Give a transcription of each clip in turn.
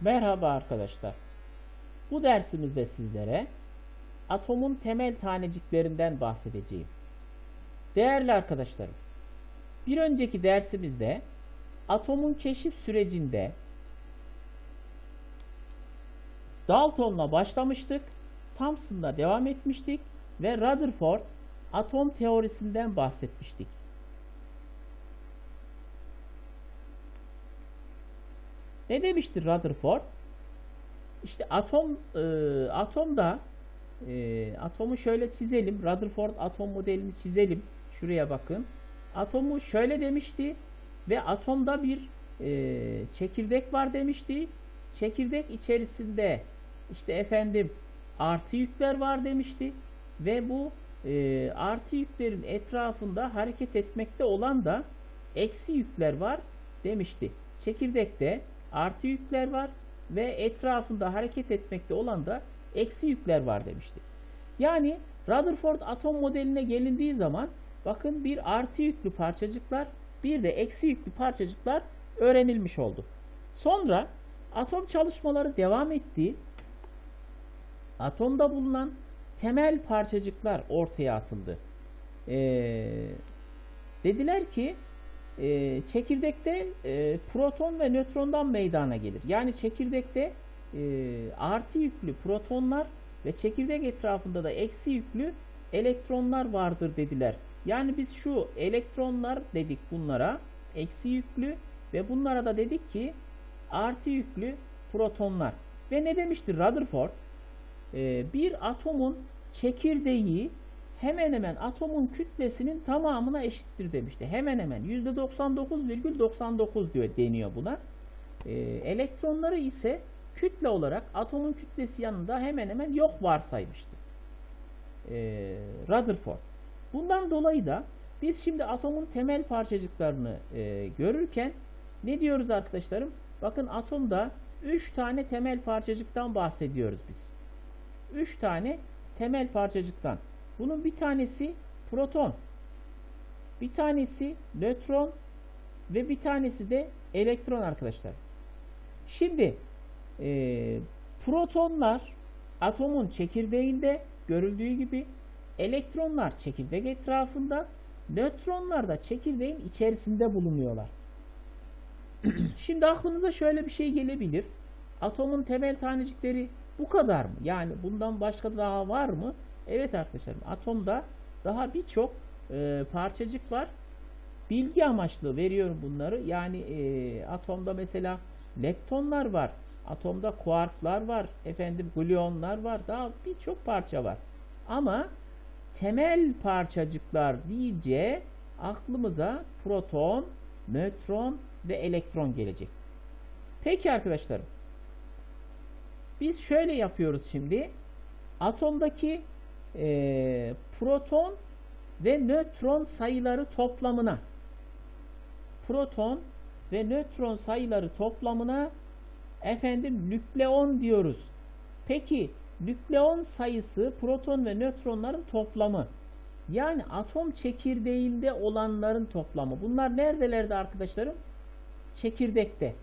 Merhaba arkadaşlar. Bu dersimizde sizlere atomun temel taneciklerinden bahsedeceğim. Değerli arkadaşlarım, bir önceki dersimizde atomun keşif sürecinde Dalton'la başlamıştık, Thomson'la devam etmiştik ve Rutherford atom teorisinden bahsetmiştik. Ne demiştir Rutherford? İşte atom e, atomda e, atomu şöyle çizelim. Rutherford atom modelini çizelim. Şuraya bakın. Atomu şöyle demişti ve atomda bir e, çekirdek var demişti. Çekirdek içerisinde işte efendim artı yükler var demişti ve bu e, artı yüklerin etrafında hareket etmekte olan da eksi yükler var demişti. Çekirdekte artı yükler var ve etrafında hareket etmekte olan da eksi yükler var demişti. Yani Rutherford atom modeline gelindiği zaman bakın bir artı yüklü parçacıklar bir de eksi yüklü parçacıklar öğrenilmiş oldu. Sonra atom çalışmaları devam etti. Atomda bulunan temel parçacıklar ortaya atıldı. Ee, dediler ki e, çekirdekte e, proton ve nötrondan meydana gelir. Yani çekirdekte e, artı yüklü protonlar ve çekirdek etrafında da eksi yüklü elektronlar vardır dediler. Yani biz şu elektronlar dedik bunlara eksi yüklü ve bunlara da dedik ki artı yüklü protonlar. Ve ne demiştir Rutherford? E, bir atomun çekirdeği hemen hemen atomun kütlesinin tamamına eşittir demişti. Hemen hemen %99,99 diyor deniyor buna. Ee, elektronları ise kütle olarak atomun kütlesi yanında hemen hemen yok varsaymıştı. Ee, Rutherford. Bundan dolayı da biz şimdi atomun temel parçacıklarını e, görürken ne diyoruz arkadaşlarım? Bakın atomda 3 tane temel parçacıktan bahsediyoruz biz. 3 tane temel parçacıktan. Bunun bir tanesi proton, bir tanesi nötron ve bir tanesi de elektron arkadaşlar. Şimdi e, protonlar atomun çekirdeğinde görüldüğü gibi elektronlar çekirdek etrafında nötronlar da çekirdeğin içerisinde bulunuyorlar. Şimdi aklınıza şöyle bir şey gelebilir. Atomun temel tanecikleri bu kadar mı? Yani bundan başka daha var mı? Evet arkadaşlarım atomda daha birçok e, parçacık var. Bilgi amaçlı veriyorum bunları. Yani e, atomda mesela leptonlar var. Atomda kuarklar var. Efendim gluonlar var. Daha birçok parça var. Ama temel parçacıklar deyince aklımıza proton, nötron ve elektron gelecek. Peki arkadaşlarım. Biz şöyle yapıyoruz şimdi. Atomdaki e, proton ve nötron sayıları toplamına proton ve nötron sayıları toplamına efendim nükleon diyoruz. Peki nükleon sayısı proton ve nötronların toplamı. Yani atom çekirdeğinde olanların toplamı. Bunlar neredelerde arkadaşlarım? Çekirdekte.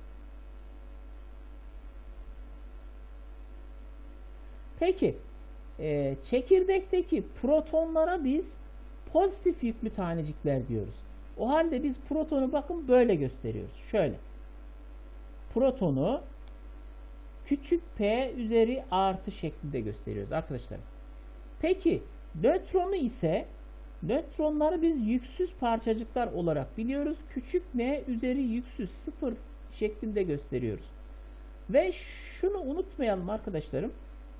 Peki e, çekirdekteki protonlara biz pozitif yüklü tanecikler diyoruz. O halde biz protonu bakın böyle gösteriyoruz. Şöyle. Protonu küçük p üzeri artı şeklinde gösteriyoruz arkadaşlar. Peki nötronu ise nötronları biz yüksüz parçacıklar olarak biliyoruz. Küçük n üzeri yüksüz sıfır şeklinde gösteriyoruz. Ve şunu unutmayalım arkadaşlarım.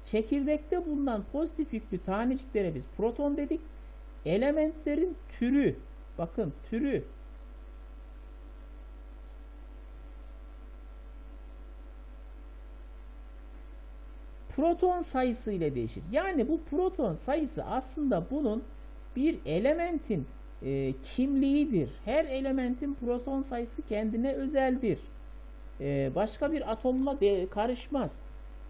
Çekirdekte bulunan pozitif yüklü taneciklere biz proton dedik. Elementlerin türü, bakın türü proton sayısı ile değişir. Yani bu proton sayısı aslında bunun bir elementin e, kimliğidir. Her elementin proton sayısı kendine özeldir. E, başka bir atomla de, karışmaz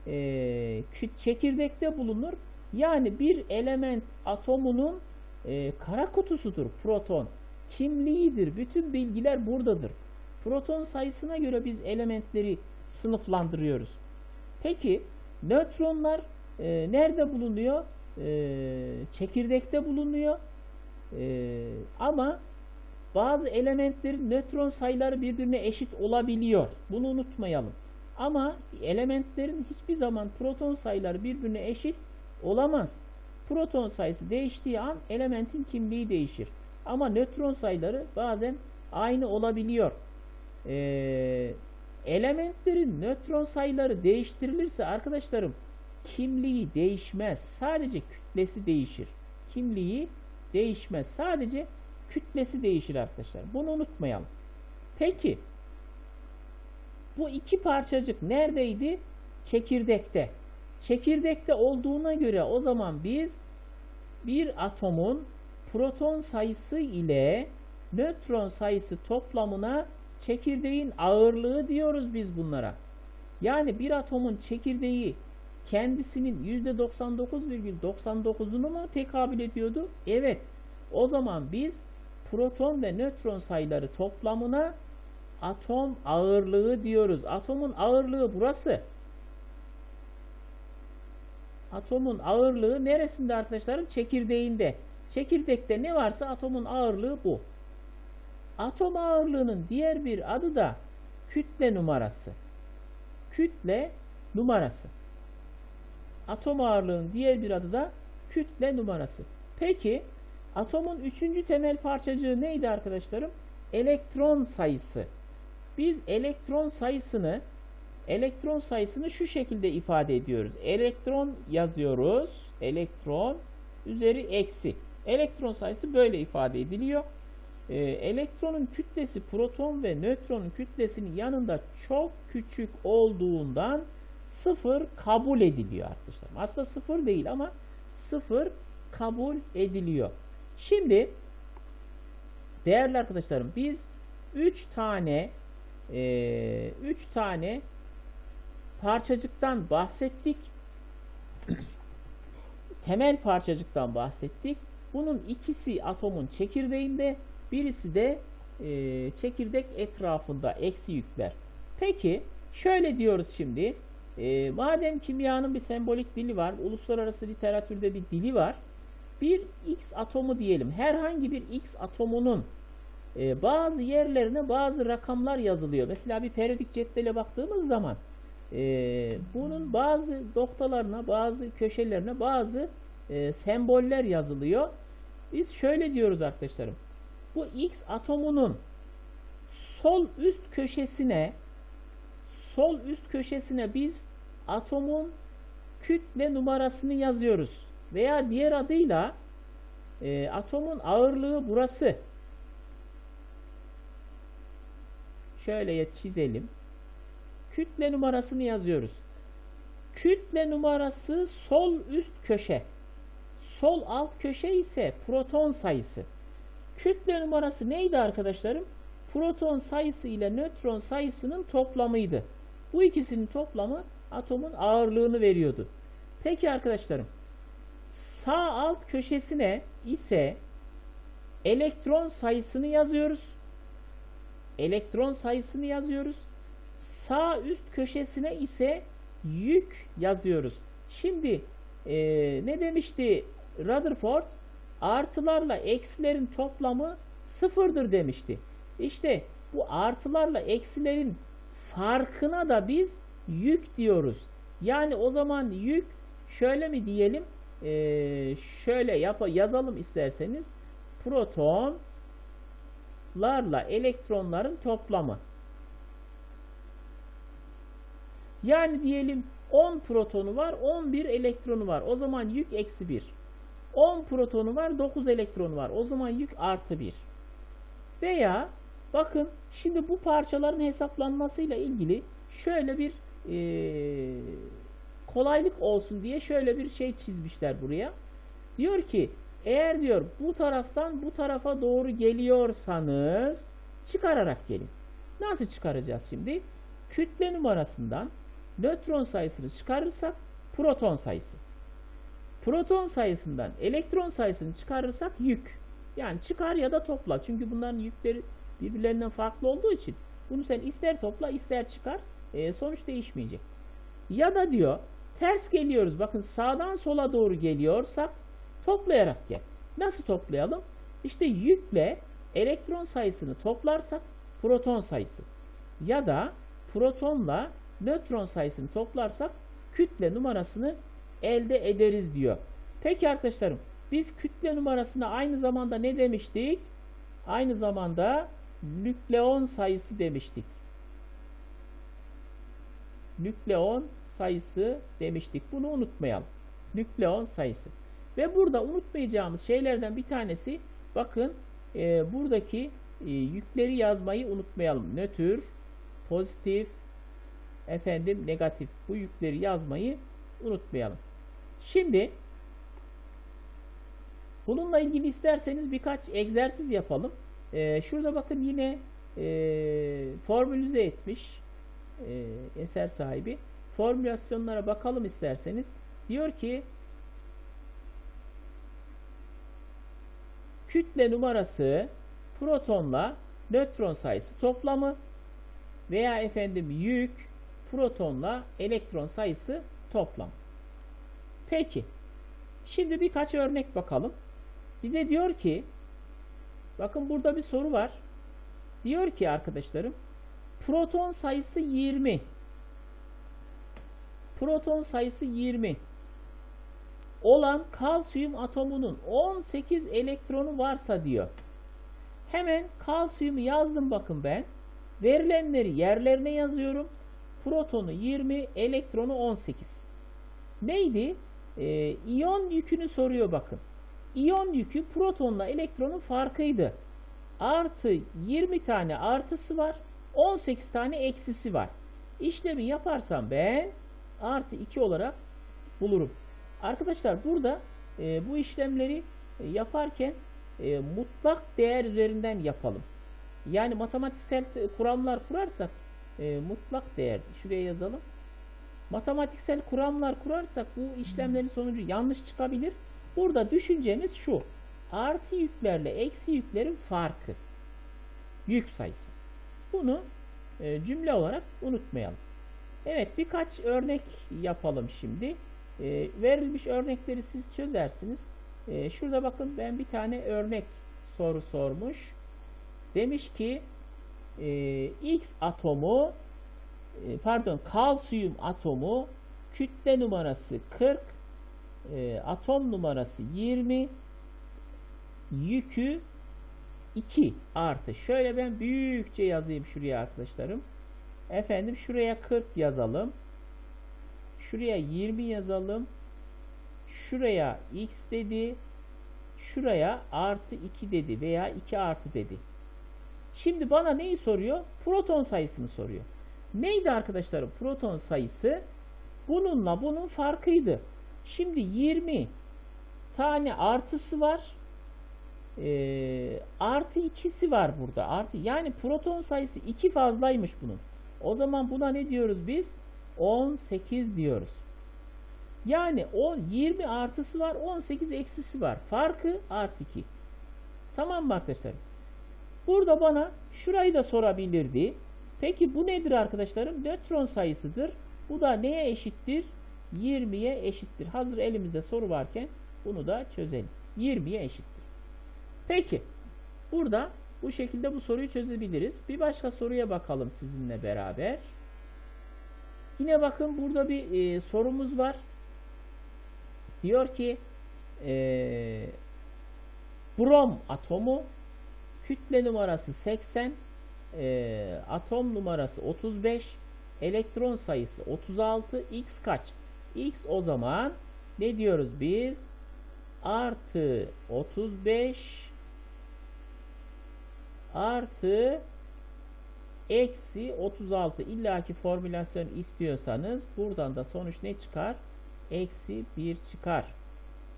e, çekirdekte bulunur. Yani bir element atomunun e, kara kutusudur proton. Kimliğidir. Bütün bilgiler buradadır. Proton sayısına göre biz elementleri sınıflandırıyoruz. Peki nötronlar e, nerede bulunuyor? E, çekirdekte bulunuyor. E, ama bazı elementlerin nötron sayıları birbirine eşit olabiliyor. Bunu unutmayalım. Ama elementlerin hiçbir zaman proton sayıları birbirine eşit olamaz. Proton sayısı değiştiği an elementin kimliği değişir. Ama nötron sayıları bazen aynı olabiliyor. Ee, elementlerin nötron sayıları değiştirilirse arkadaşlarım kimliği değişmez. Sadece kütlesi değişir. Kimliği değişmez. Sadece kütlesi değişir arkadaşlar. Bunu unutmayalım. Peki bu iki parçacık neredeydi? Çekirdekte. Çekirdekte olduğuna göre o zaman biz bir atomun proton sayısı ile nötron sayısı toplamına çekirdeğin ağırlığı diyoruz biz bunlara. Yani bir atomun çekirdeği kendisinin %99,99'unu mu tekabül ediyordu? Evet. O zaman biz proton ve nötron sayıları toplamına atom ağırlığı diyoruz. Atomun ağırlığı burası. Atomun ağırlığı neresinde arkadaşlarım? Çekirdeğinde. Çekirdekte ne varsa atomun ağırlığı bu. Atom ağırlığının diğer bir adı da kütle numarası. Kütle numarası. Atom ağırlığının diğer bir adı da kütle numarası. Peki atomun üçüncü temel parçacığı neydi arkadaşlarım? Elektron sayısı. Biz elektron sayısını elektron sayısını şu şekilde ifade ediyoruz. Elektron yazıyoruz. Elektron üzeri eksi. Elektron sayısı böyle ifade ediliyor. Ee, elektronun kütlesi proton ve nötronun kütlesinin yanında çok küçük olduğundan sıfır kabul ediliyor arkadaşlar. Aslında sıfır değil ama sıfır kabul ediliyor. Şimdi değerli arkadaşlarım biz 3 tane 3 e, üç tane parçacıktan bahsettik. Temel parçacıktan bahsettik. Bunun ikisi atomun çekirdeğinde, birisi de e, çekirdek etrafında eksi yükler. Peki şöyle diyoruz şimdi. E, madem kimyanın bir sembolik dili var, uluslararası literatürde bir dili var. Bir X atomu diyelim. Herhangi bir X atomunun e, bazı yerlerine bazı rakamlar yazılıyor. Mesela bir periyodik cetvele baktığımız zaman e, bunun bazı noktalarına, bazı köşelerine bazı e, semboller yazılıyor. Biz şöyle diyoruz arkadaşlarım. Bu X atomunun sol üst köşesine sol üst köşesine biz atomun kütle numarasını yazıyoruz. Veya diğer adıyla e, atomun ağırlığı burası. Şöyle çizelim. Kütle numarasını yazıyoruz. Kütle numarası sol üst köşe. Sol alt köşe ise proton sayısı. Kütle numarası neydi arkadaşlarım? Proton sayısı ile nötron sayısının toplamıydı. Bu ikisinin toplamı atomun ağırlığını veriyordu. Peki arkadaşlarım sağ alt köşesine ise elektron sayısını yazıyoruz. Elektron sayısını yazıyoruz. Sağ üst köşesine ise yük yazıyoruz. Şimdi e, ne demişti Rutherford? Artılarla eksilerin toplamı sıfırdır demişti. İşte bu artılarla eksilerin farkına da biz yük diyoruz. Yani o zaman yük şöyle mi diyelim? Ee, şöyle yap yazalım isterseniz. Protonlarla elektronların toplamı. Yani diyelim 10 protonu var, 11 elektronu var. O zaman yük eksi 1. 10 protonu var, 9 elektronu var. O zaman yük artı 1. Veya bakın şimdi bu parçaların hesaplanmasıyla ilgili şöyle bir e, kolaylık olsun diye şöyle bir şey çizmişler buraya. Diyor ki eğer diyor bu taraftan bu tarafa doğru geliyorsanız çıkararak gelin. Nasıl çıkaracağız şimdi? Kütle numarasından nötron sayısını çıkarırsak proton sayısı. Proton sayısından elektron sayısını çıkarırsak yük. Yani çıkar ya da topla. Çünkü bunların yükleri birbirlerinden farklı olduğu için bunu sen ister topla ister çıkar e, sonuç değişmeyecek. Ya da diyor ters geliyoruz. Bakın sağdan sola doğru geliyorsak toplayarak gel. Nasıl toplayalım? İşte yükle elektron sayısını toplarsak proton sayısı ya da protonla nötron sayısını toplarsak kütle numarasını elde ederiz diyor. Peki arkadaşlarım biz kütle numarasına aynı zamanda ne demiştik? Aynı zamanda nükleon sayısı demiştik. Nükleon sayısı demiştik. Bunu unutmayalım. Nükleon sayısı. Ve burada unutmayacağımız şeylerden bir tanesi bakın e, buradaki e, yükleri yazmayı unutmayalım. Nötr, pozitif, efendim negatif bu yükleri yazmayı unutmayalım. Şimdi bununla ilgili isterseniz birkaç egzersiz yapalım. E, şurada bakın yine e, formülize etmiş e, eser sahibi. Formülasyonlara bakalım isterseniz. Diyor ki kütle numarası protonla nötron sayısı toplamı veya efendim yük protonla elektron sayısı toplam. Peki. Şimdi birkaç örnek bakalım. Bize diyor ki bakın burada bir soru var. Diyor ki arkadaşlarım proton sayısı 20. Proton sayısı 20 olan kalsiyum atomunun 18 elektronu varsa diyor. Hemen kalsiyumu yazdım bakın ben. Verilenleri yerlerine yazıyorum. Protonu 20, elektronu 18. Neydi? Ee, iyon yükünü soruyor bakın. İyon yükü protonla elektronun farkıydı. Artı 20 tane artısı var. 18 tane eksisi var. İşlemi yaparsam ben artı 2 olarak bulurum. Arkadaşlar burada e, bu işlemleri e, yaparken e, mutlak değer üzerinden yapalım. Yani matematiksel kuramlar kurarsak e, mutlak değer şuraya yazalım. Matematiksel kuramlar kurarsak bu işlemlerin sonucu yanlış çıkabilir. Burada düşüncemiz şu. Artı yüklerle eksi yüklerin farkı. Yük sayısı. Bunu e, cümle olarak unutmayalım. Evet birkaç örnek yapalım şimdi. E, verilmiş örnekleri siz çözersiniz. E, şurada bakın ben bir tane örnek soru sormuş. Demiş ki e, X atomu e, pardon kalsiyum atomu kütle numarası 40 e, atom numarası 20 yükü 2 artı. Şöyle ben büyükçe yazayım şuraya arkadaşlarım. Efendim şuraya 40 yazalım. Şuraya 20 yazalım. Şuraya x dedi. Şuraya artı 2 dedi veya 2 artı dedi. Şimdi bana neyi soruyor? Proton sayısını soruyor. Neydi arkadaşlarım proton sayısı? Bununla bunun farkıydı. Şimdi 20 tane artısı var. Ee, artı ikisi var burada. Artı yani proton sayısı 2 fazlaymış bunun. O zaman buna ne diyoruz biz? 18 diyoruz. Yani 10, 20 artısı var, 18 eksisi var. Farkı artı 2. Tamam mı arkadaşlar? Burada bana şurayı da sorabilirdi. Peki bu nedir arkadaşlarım? Nötron sayısıdır. Bu da neye eşittir? 20'ye eşittir. Hazır elimizde soru varken bunu da çözelim. 20'ye eşittir. Peki. Burada bu şekilde bu soruyu çözebiliriz. Bir başka soruya bakalım sizinle beraber. Yine bakın burada bir e, sorumuz var. Diyor ki e, brom atomu kütle numarası 80 e, atom numarası 35 elektron sayısı 36 x kaç? x o zaman ne diyoruz biz? Artı 35 artı eksi 36 illaki formülasyon istiyorsanız buradan da sonuç ne çıkar? Eksi 1 çıkar.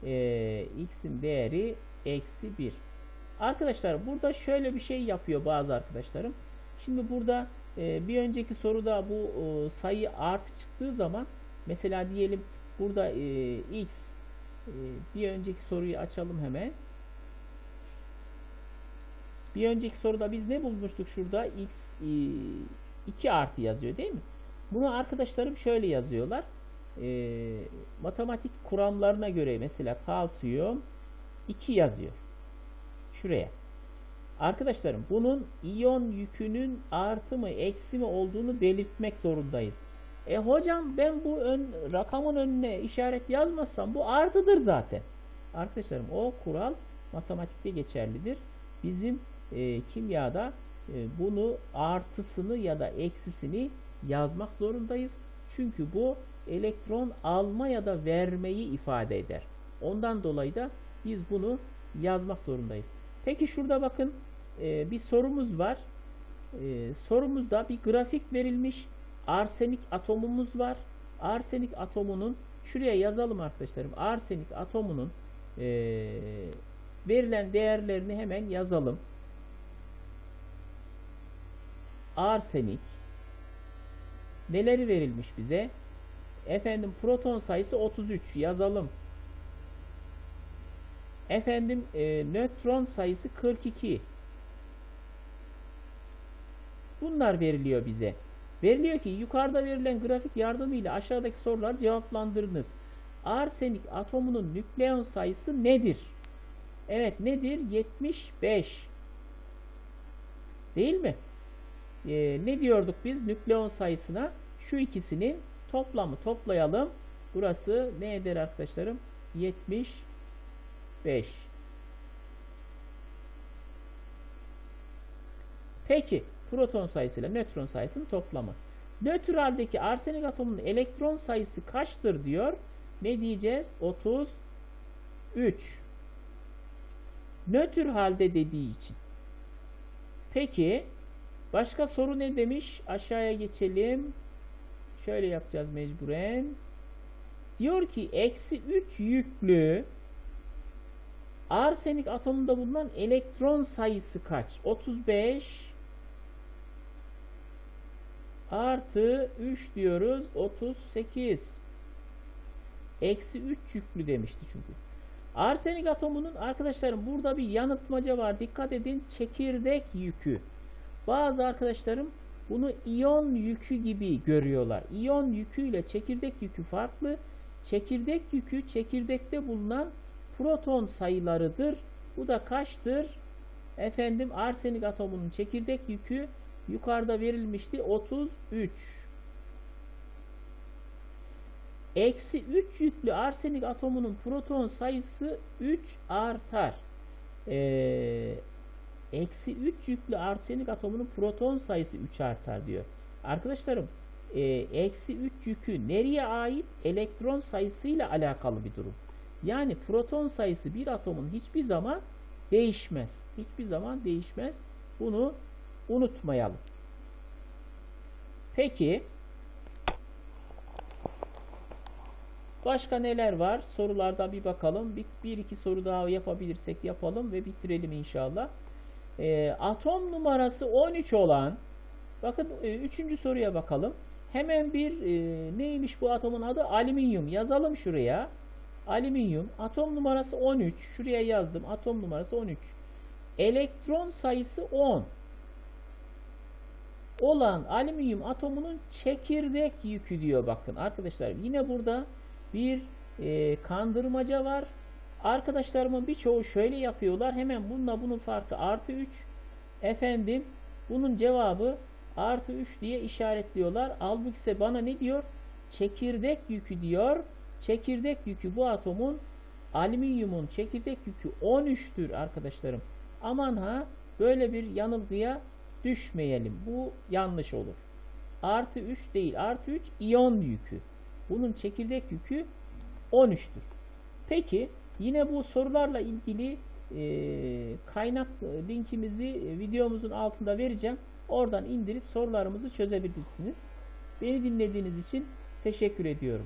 Ee, x'in değeri eksi 1. Arkadaşlar burada şöyle bir şey yapıyor bazı arkadaşlarım. Şimdi burada e, bir önceki soruda bu e, sayı artı çıktığı zaman mesela diyelim burada e, x e, bir önceki soruyu açalım hemen. Bir önceki soruda biz ne bulmuştuk şurada? x 2 artı yazıyor değil mi? Bunu arkadaşlarım şöyle yazıyorlar. Ee, matematik kuramlarına göre mesela kalsiyum 2 yazıyor. Şuraya. Arkadaşlarım bunun iyon yükünün artı mı eksi mi olduğunu belirtmek zorundayız. E hocam ben bu ön, rakamın önüne işaret yazmazsam bu artıdır zaten. Arkadaşlarım o kural matematikte geçerlidir. Bizim e, kimyada e, bunu artısını ya da eksisini yazmak zorundayız. Çünkü bu elektron alma ya da vermeyi ifade eder. Ondan dolayı da biz bunu yazmak zorundayız. Peki şurada bakın e, bir sorumuz var. E, sorumuzda bir grafik verilmiş. Arsenik atomumuz var. Arsenik atomunun şuraya yazalım arkadaşlarım. Arsenik atomunun e, verilen değerlerini hemen yazalım. Arsenik neleri verilmiş bize? Efendim proton sayısı 33 yazalım. Efendim e, nötron sayısı 42. Bunlar veriliyor bize. Veriliyor ki yukarıda verilen grafik yardımıyla aşağıdaki sorular cevaplandırınız. Arsenik atomunun nükleon sayısı nedir? Evet nedir? 75. Değil mi? Ee, ne diyorduk biz nükleon sayısına? Şu ikisinin toplamı toplayalım. Burası ne eder arkadaşlarım? 75. Peki proton sayısıyla nötron sayısının toplamı. Nötr haldeki arsenik atomunun elektron sayısı kaçtır diyor. Ne diyeceğiz? 33. Nötr halde dediği için. Peki başka soru ne demiş? Aşağıya geçelim. Şöyle yapacağız mecburen. Diyor ki eksi 3 yüklü arsenik atomunda bulunan elektron sayısı kaç? 35 artı 3 diyoruz 38 eksi 3 yüklü demişti çünkü. Arsenik atomunun arkadaşlarım burada bir yanıltmaca var. Dikkat edin çekirdek yükü. Bazı arkadaşlarım bunu iyon yükü gibi görüyorlar. İyon yüküyle çekirdek yükü farklı. Çekirdek yükü çekirdekte bulunan proton sayılarıdır. Bu da kaçtır? Efendim arsenik atomunun çekirdek yükü yukarıda verilmişti 33. Eksi 3 yüklü arsenik atomunun proton sayısı 3 artar. Ee, eksi 3 yüklü arsenik atomunun proton sayısı 3 artar diyor. Arkadaşlarım e, eksi 3 yükü nereye ait? Elektron sayısıyla alakalı bir durum. Yani proton sayısı bir atomun hiçbir zaman değişmez. Hiçbir zaman değişmez. Bunu unutmayalım. Peki başka neler var? Sorulardan bir bakalım. Bir, bir iki soru daha yapabilirsek yapalım ve bitirelim inşallah. E, atom numarası 13 olan bakın e, üçüncü soruya bakalım. Hemen bir e, neymiş bu atomun adı? Alüminyum. Yazalım şuraya. Alüminyum. Atom numarası 13. Şuraya yazdım. Atom numarası 13. Elektron sayısı 10 olan alüminyum atomunun çekirdek yükü diyor bakın arkadaşlar. Yine burada bir e, kandırmaca var. Arkadaşlarımın birçoğu şöyle yapıyorlar. Hemen bununla bunun farkı artı 3. Efendim bunun cevabı artı 3 diye işaretliyorlar. Halbuki ise bana ne diyor? Çekirdek yükü diyor. Çekirdek yükü bu atomun alüminyumun çekirdek yükü 13'tür arkadaşlarım. Aman ha böyle bir yanılgıya düşmeyelim. Bu yanlış olur. Artı 3 değil. Artı 3 iyon yükü. Bunun çekirdek yükü 13'tür. Peki yine bu sorularla ilgili e, kaynak linkimizi videomuzun altında vereceğim. Oradan indirip sorularımızı çözebilirsiniz. Beni dinlediğiniz için teşekkür ediyorum.